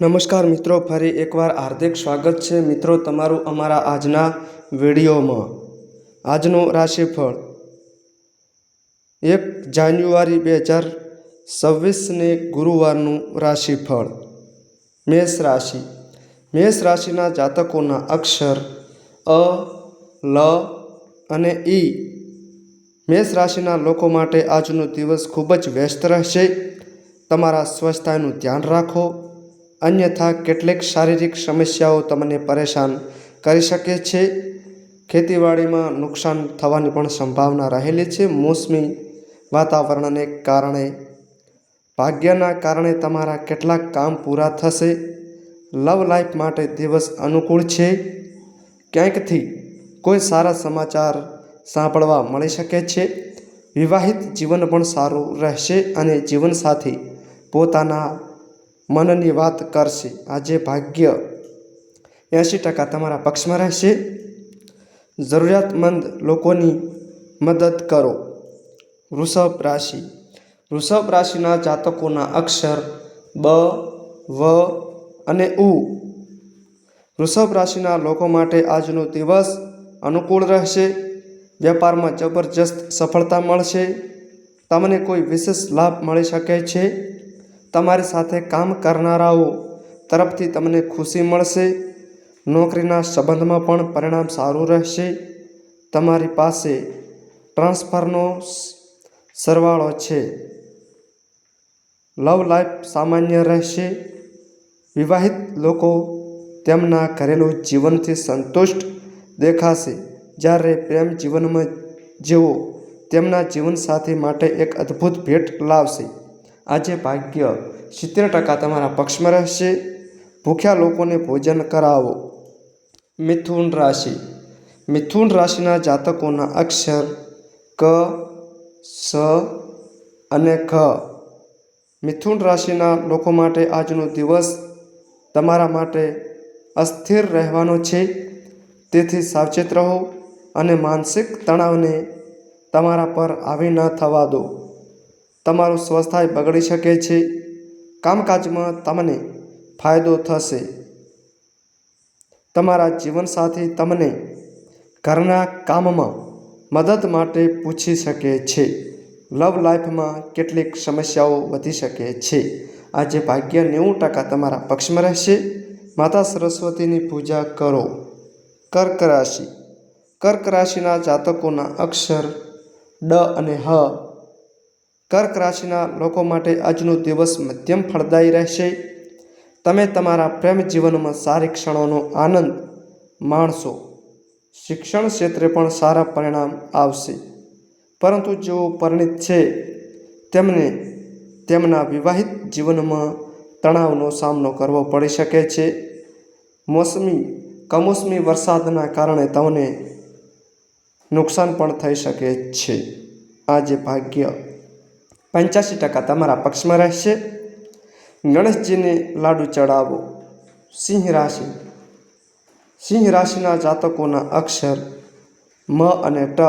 નમસ્કાર મિત્રો, ફરી એકવાર હાર્દિક સ્વાગત છે. મિત્રો, તમારું અમારા આજના વિડીયોમાં. આજનું રાશિફળ એક જાન્યુઆરી બે હજાર છવ્વીસને ગુરુવારનું રાશિફળ, મેષ રાશિ. મેષ રાશિના જાતકોના અક્ષર અ, લ અને ઈ મેષ રાશિના લોકો માટે આજનો દિવસ ખૂબ જ વ્યસ્ત રહેશે. તમારા સ્વસ્થતાનું ધ્યાન રાખો. અન્યથા કેટલીક શારીરિક સમસ્યાઓ તમને પરેશાન કરી શકે છે. ખેતીવાડીમાં નુકસાન થવાની પણ સંભાવના રહેલી છે. મોસમી વાતાવરણને કારણે ભાગ્યના કારણે તમારા કેટલાક કામ પૂરા થશે. લવ લાઈફ માટે દિવસ અનુકૂળ છે. ક્યાંકથી કોઈ સારા સમાચાર સાંભળવા મળી શકે છે. વિવાહિત જીવન પણ સારું રહેશે અને જીવનસાથી પોતાના મનની વાત કરશે. આજે ભાગ્ય એંશી ટકા તમારા પક્ષમાં રહેશે. જરૂરિયાતમંદ લોકોની મદદ કરો. વૃષભ રાશિ. વૃષભ રાશિના જાતકોના અક્ષર બ, વ અને ઉ. વૃષભ રાશિના લોકો માટે આજનો દિવસ અનુકૂળ રહેશે. વેપારમાં જબરજસ્ત સફળતા મળશે. તમને કોઈ વિશેષ લાભ મળી શકે છે. તમારી સાથે કામ કરનારાઓ તરફથી તમને ખુશી મળશે. નોકરીના સંબંધમાં પણ પરિણામ સારું રહેશે. તમારી પાસે ટ્રાન્સફરનો સરવાળો છે. લવ લાઈફ સામાન્ય રહેશે. વિવાહિત લોકો તેમના ઘરેલું જીવનથી સંતુષ્ટ દેખાશે. જ્યારે પ્રેમ જીવનમાં જેઓ તેમના જીવનસાથી માટે એક અદ્ભુત ભેટ લાવશે. આજે ભાગ્ય સિત્તેર ટકા તમારા પક્ષમાં રહેશે. ભૂખ્યા લોકોને ભોજન કરાવો. મિથુન રાશિ. મિથુન રાશિના જાતકોના અક્ષર ક, સ અને ખ મિથુન રાશિના લોકો માટે આજનો દિવસ તમારા માટે અસ્થિર રહેવાનો છે. તેથી સાવચેત રહો અને માનસિક તણાવને તમારા પર આવી ન થવા દો. તમારું સ્વસ્થાય બગડી શકે છે. કામકાજમાં તમને ફાયદો થશે. તમારા જીવનસાથી તમને ઘરના કામમાં મદદ માટે પૂછી શકે છે. લવ લાઈફમાં કેટલીક સમસ્યાઓ વધી શકે છે. આજે ભાગ્ય નેવું ટકા તમારા પક્ષમાં રહેશે. માતા સરસ્વતીની પૂજા કરો. કર્ક રાશિ. કર્ક રાશિના જાતકોના અક્ષર ડ અને હ કર્ક રાશિના લોકો માટે આજનો દિવસ મધ્યમ ફળદાયી રહેશે. તમે તમારા પ્રેમ જીવનમાં સારી ક્ષણોનો આનંદ માણશો. શિક્ષણ ક્ષેત્રે પણ સારા પરિણામ આવશે. પરંતુ જેઓ પરિણિત છે, તેમને તેમના વિવાહિત જીવનમાં તણાવનો સામનો કરવો પડી શકે છે. મોસમી, કમોસમી વરસાદના કારણે તમને નુકસાન પણ થઈ શકે છે. આજે ભાગ્ય પંચ્યાસી ટકા તમારા પક્ષમાં રહેશે. ગણેશજીને લાડુ ચડાવો. સિંહ રાશિ. સિંહ રાશિના જાતકોના અક્ષર મ અને ટ.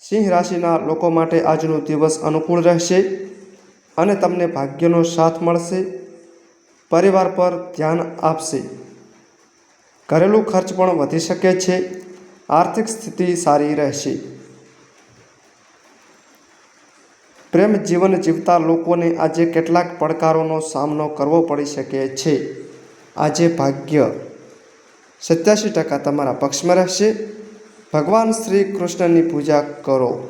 સિંહ રાશિના લોકો માટે આજનો દિવસ અનુકૂળ રહેશે અને તમને ભાગ્યનો સાથ મળશે. પરિવાર પર ધ્યાન આપશે. ઘરેલું ખર્ચ પણ વધી શકે છે. આર્થિક સ્થિતિ સારી રહેશે. પ્રેમ જીવન જીવતા લોકોને આજે કેટલાક પડકારોનો સામનો કરવો પડી શકે છે. આજે ભાગ્ય સત્યાસી ટકા તમારા પક્ષમાં રહેશે. ભગવાન શ્રી કૃષ્ણની પૂજા કરો.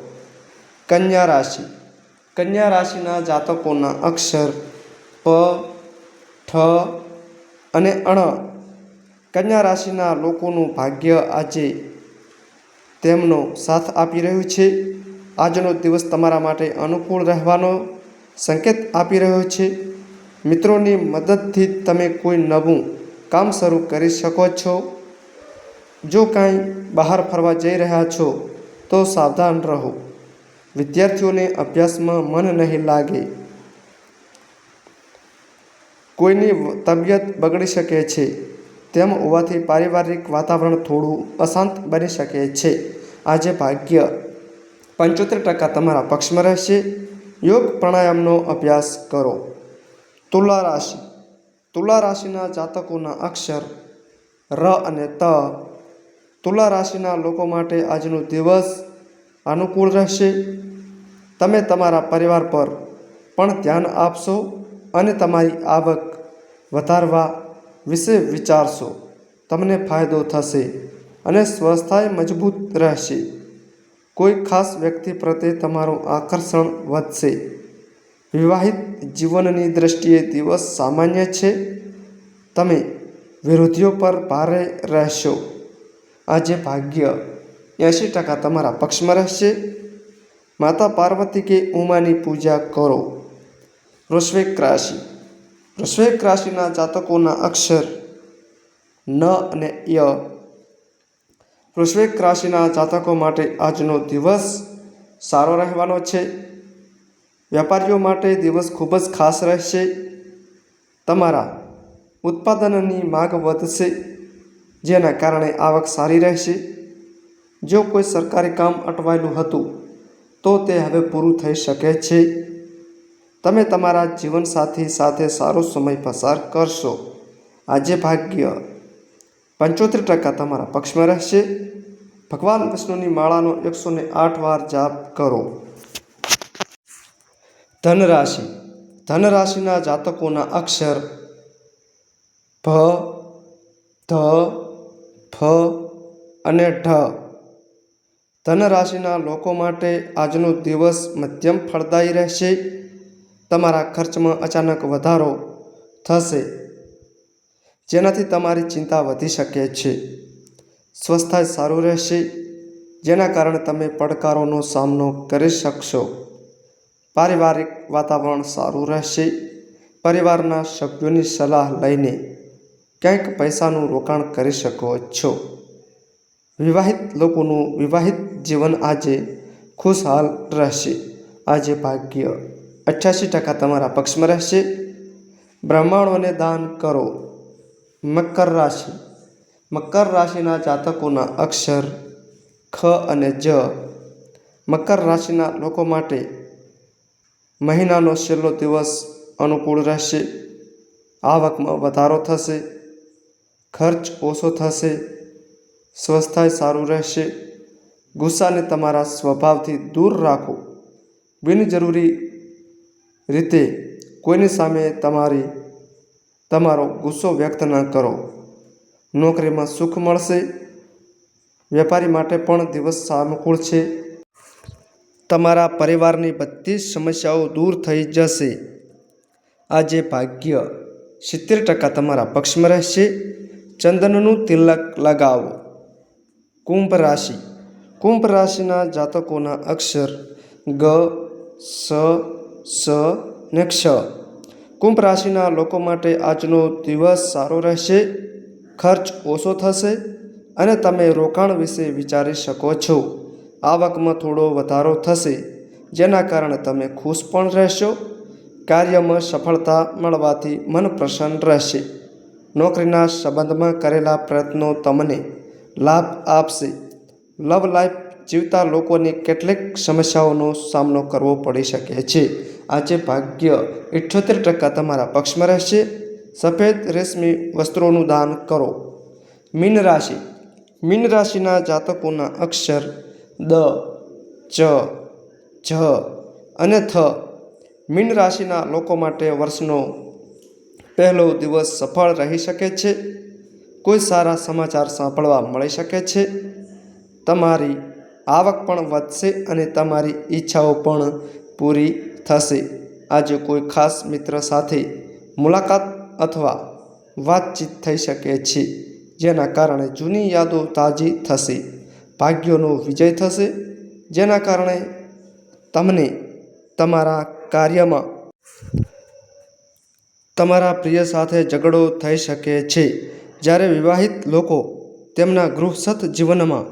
કન્યા રાશિ. કન્યા રાશિના જાતકોના અક્ષર પ, ઠ અને અણ. કન્યા રાશિના લોકોનું ભાગ્ય આજે તેમનો સાથ આપી રહ્યું છે. આજનો દિવસ તમારા માટે અનુકૂળ રહેવાનો સંકેત આપી રહ્યો છે. મિત્રોની મદદથી તમે કોઈ નવું કામ શરૂ કરી શકો છો. જો કાંઈ બહાર ફરવા જઈ રહ્યા છો, તો સાવધાન રહો. વિદ્યાર્થીઓને અભ્યાસમાં મન નહીં લાગે. કોઈની તબિયત બગડી શકે છે, તેમ હોવાથી પારિવારિક વાતાવરણ થોડું અશાંત બની શકે છે. આજે ભાગ્ય પંચોતેર ટકા તમારા પક્ષમાં રહેશે. યોગ પ્રાણાયામનો અભ્યાસ કરો. તુલા રાશિ. તુલા રાશિના જાતકોના અક્ષર ર અને ત. તુલા રાશિના લોકો માટે આજનો દિવસ અનુકૂળ રહેશે. તમે તમારા પરિવાર પર પણ ધ્યાન આપશો અને તમારી આવક વધારવા વિશે વિચારશો. તમને ફાયદો થશે અને સ્વસ્થાય મજબૂત રહેશે. કોઈ ખાસ વ્યક્તિ પ્રત્યે તમારું આકર્ષણ વધશે. વિવાહિત જીવનની દ્રષ્ટિએ દિવસ સામાન્ય છે. તમે વિરોધીઓ પર ભારે રહેશો. આજે ભાગ્ય એંશી ટકા તમારા પક્ષમાં રહેશે. માતા પાર્વતી કે ઉમાની પૂજા કરો. વૃશ્વિક રાશિ. વૃશ્વિક રાશિના જાતકોના અક્ષર ન અને ય વૃશ્વિક રાશિના જાતકો માટે આજનો દિવસ સારો રહેવાનો છે. વેપારીઓ માટે દિવસ ખૂબ જ ખાસ રહેશે. તમારા ઉત્પાદનની માગ વધશે, જેના કારણે આવક સારી રહેશે. જો કોઈ સરકારી કામ અટવાયેલું હતું, તો તે હવે પૂરું થઈ શકે છે. તમે તમારા જીવનસાથી સાથે સારો સમય પસાર કરશો. આજે ભાગ્ય પંચોતેર ટકા તમારા પક્ષમાં રહેશે. ભગવાન વિષ્ણુની માળાનો એકસો ને આઠ વાર જાપ કરો. ધનરાશિ. ધનરાશિના જાતકોના અક્ષર ભ, ધ, ફ અને ઢ. ધનરાશિના લોકો માટે આજનો દિવસ મધ્યમ ફળદાયી રહેશે. તમારા ખર્ચમાં અચાનક વધારો થશે. જેનાથી તમારી ચિંતા વધી શકે છે. સ્વસ્થાય સારું રહેશે, જેના કારણે તમે પડકારોનો સામનો કરી શકશો. પારિવારિક વાતાવરણ સારું રહેશે, પરિવારના સભ્યોની સલાહ લઈને ક્યાંક પૈસાનું રોકાણ કરી શકો છો. વિવાહિત લોકોનું વિવાહિત જીવન આજે ખુશહાલ રહેશે. આજે ભાગ્ય અઠ્યાસી ટકા તમારા પક્ષમાં રહેશે. બ્રાહ્મણોને દાન કરો. મકર રાશિ. મકર રાશિના જાતકોના અક્ષર, ખ અને જ. મકર રાશિના લોકો માટે મહિનાનો છેલ્લો દિવસ અનુકૂળ રહેશે. આવકમાં વધારો થશે. ખર્ચ ઓછો થશે. સ્વસ્થાય સારું રહેશે. ગુસ્સાને તમારા સ્વભાવથી દૂર રાખો. બિનજરૂરી રીતે કોઈની સામે તમારી તમારો ગુસ્સો વ્યક્ત ન કરો. નોકરીમાં સુખ મળશે. વેપારી માટે પણ દિવસ સાનુકૂળ છે. તમારા પરિવારની બધી જ સમસ્યાઓ દૂર થઈ જશે. આજે ભાગ્ય સિત્તેર ટકા તમારા પક્ષમાં રહેશે. ચંદનનું તિલક લગાવો. કુંભ રાશિ. કુંભ રાશિના જાતકોના અક્ષર ગ, સ સ ને ક્ષ. કુંભ રાશિના લોકો માટે આજનો દિવસ સારો રહેશે, ખર્ચ ઓછો થશે અને તમે રોકાણ વિશે વિચારી શકો છો. આવકમાં થોડો વધારો થશે, જેના કારણે તમે ખુશ પણ રહેશો, કાર્યમાં સફળતા મળવાથી મન પ્રસન્ન રહેશે. નોકરીના સંબંધમાં કરેલા પ્રયત્નો તમને લાભ આપશે. લવ લાઈફ જીવતા લોકોની કેટલીક સમસ્યાઓનો સામનો કરવો પડી શકે છે. આજે ભાગ્ય ઇઠ્ઠોતેર ટકા તમારા પક્ષમાં રહેશે. સફેદ રેશમી વસ્ત્રોનું દાન કરો. મીન રાશિ. મીન રાશિના જાતકોના અક્ષર દ, ચ, જ અને થ. મીન રાશિના લોકો માટે વર્ષનો પહેલો દિવસ સફળ રહી શકે છે. કોઈ સારા સમાચાર સાંભળવા મળી શકે છે. તમારી આવક પણ વધશે અને તમારી ઈચ્છાઓ પણ પૂરી થશે. આજે કોઈ ખાસ મિત્ર સાથે મુલાકાત અથવા વાતચીત થઈ શકે છે, જેના કારણે જૂની યાદો તાજી થશે, ભાગ્યોનો વિજય થશે, જેના કારણે તમને તમારા કાર્યમાં તમારા પ્રિય સાથે ઝઘડો થઈ શકે છે. જ્યારે વિવાહિત લોકો તેમના ગૃહસ્થ જીવનમાં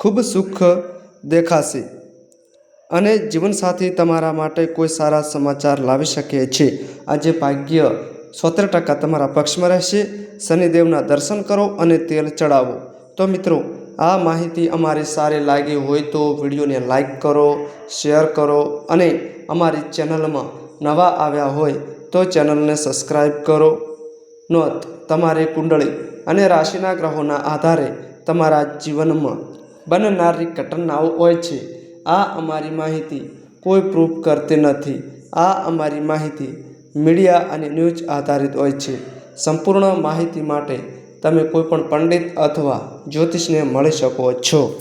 ખૂબ સુખ દેખાશે. અને જીવનસાથી તમારા માટે કોઈ સારા સમાચાર લાવી શકે છે. આજે ભાગ્ય સોતેર ટકા તમારા પક્ષમાં રહેશે. શનિદેવના દર્શન કરો અને તેલ ચડાવો. તો મિત્રો, આ માહિતી અમારી સારી લાગી હોય તો વિડીયોને લાઈક કરો, શેર કરો અને અમારી ચેનલમાં નવા આવ્યા હોય તો ચેનલને સબસ્ક્રાઈબ કરો. નોંધ, તમારે કુંડળી અને રાશિના ગ્રહોના આધારે તમારા જીવનમાં બનનારી ઘટનાઓ હોય છે. આ અમારી માહિતી કોઈ પ્રૂફ કરતી નથી. આ અમારી માહિતી મીડિયા અને ન્યૂઝ આધારિત હોય છે. સંપૂર્ણ માહિતી માટે તમે કોઈપણ પંડિત અથવા જ્યોતિષને મળી શકો છો.